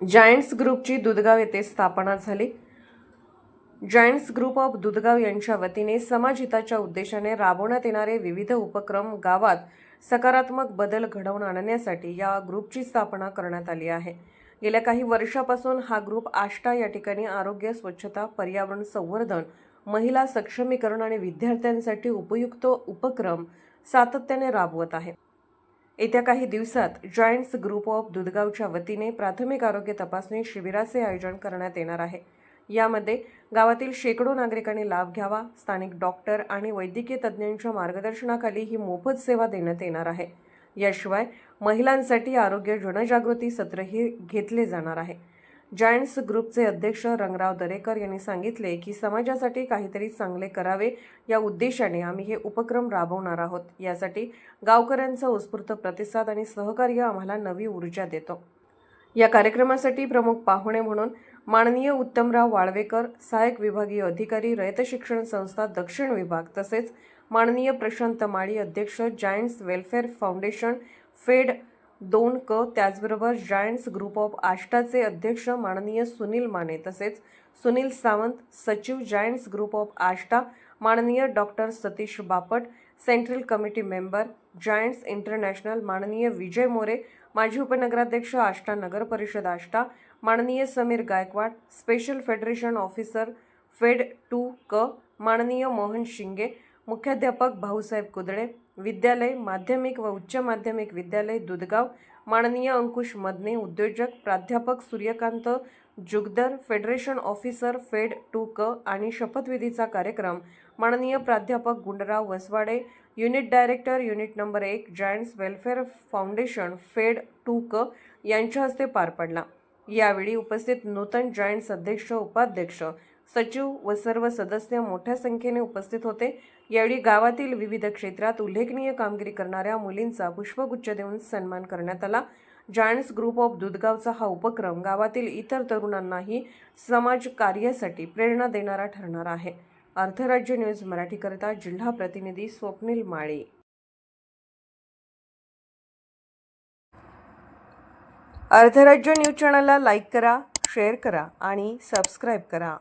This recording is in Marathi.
जायंट्स ग्रुपची दुधगाव येथे स्थापना झाली. जायंट्स ग्रुप ऑफ दुधगाव यांच्या वतीने समाजहिताच्या उद्देशाने राबवण्यात येणारे विविध उपक्रम गावात सकारात्मक बदल घडवून आणण्यासाठी या ग्रुपची स्थापना करण्यात आली आहे. गेल्या काही वर्षापासून हा ग्रुप आष्टा या ठिकाणी आरोग्य स्वच्छता पर्यावरण संवर्धन महिला सक्षमीकरण आणि विद्यार्थ्यांसाठी उपयुक्त उपक्रम सातत्याने राबवत आहे. येत्या काही दिवसात जॉईंट्स ग्रुप ऑफ दुधगावच्या वतीने प्राथमिक आरोग्य तपासणी शिबिराचे आयोजन करण्यात येणार आहे. यामध्ये गावातील शेकडो नागरिकांनी लाभ घ्यावा स्थानिक डॉक्टर आणि वैद्यकीय तज्ज्ञांच्या मार्गदर्शनाखाली ही मोफत सेवा देण्यात येणार आहे. याशिवाय महिलांसाठी आरोग्य जनजागृती सत्रही घेतले जाणार आहे. जायंट्स ग्रुपचे अध्यक्ष रंगराव दरेकर यांनी सांगितले की समाजासाठी काहीतरी चांगले करावे या उद्देशाने आम्ही हे उपक्रम राबवणार आहोत. यासाठी गावकऱ्यांचा उत्स्फूर्त प्रतिसाद आणि सहकार्य आम्हाला नवी ऊर्जा देतो. या कार्यक्रमासाठी प्रमुख पाहुणे म्हणून माननीय उत्तमराव वाळवेकर सहाय्यक विभागीय अधिकारी रयत शिक्षण संस्था दक्षिण विभाग तसेच माननीय प्रशांत माळी अध्यक्ष जायंट्स वेलफेअर फाउंडेशन फेड दोन क त्याचबरोबर जायंट्स ग्रुप ऑफ आष्टाचे अध्यक्ष माननीय सुनील माने तसेच सुनील सावंत सचिव जायंट्स ग्रुप ऑफ आष्टा माननीय doctor Satish Bapat central committee member Giants International माननीय विजय मोरे माजी उपनगराध्यक्ष आष्टा नगर परिषद आष्टा माननीय Sameer Gaikwad special federation officer fed two क माननीय मोहन शिंगे मुख्याध्यापक भाऊसाहेब कुदळे विद्यालय माध्यमिक व उच्च माध्यमिक विद्यालय दुधगाव माननीय अंकुश मदने उद्योजक प्राध्यापक Suryakant Jugdar federation officer fed two क आणि शपथविधीचा कार्यक्रम माननीय प्राध्यापक Gundrao Vasawade unit director unit number एक Giants welfare foundation fed two क यांच्या हस्ते पार पडला. यावेळी उपस्थित नूतन जायंट्स अध्यक्ष उपाध्यक्ष सचिव व सर्व सदस्य मोठ्या संख्येने उपस्थित होते. यावेळी गावातील विविध क्षेत्रात उल्लेखनीय कामगिरी करणाऱ्या मुलींचा पुष्पगुच्छ देऊन सन्मान करण्यात आला. जायंट्स ग्रुप ऑफ दुधगावचा हा उपक्रम गावातील इतर तरुणांनाही समाज कार्यासाठी प्रेरणा देणारा ठरणार आहे. अर्थराज्य न्यूज मराठीकरिता जिल्हा प्रतिनिधी स्वप्नील माळे. अर्धराज्य न्यूज चॅनलला लाईक करा शेअर करा आणि सबस्क्राईब करा.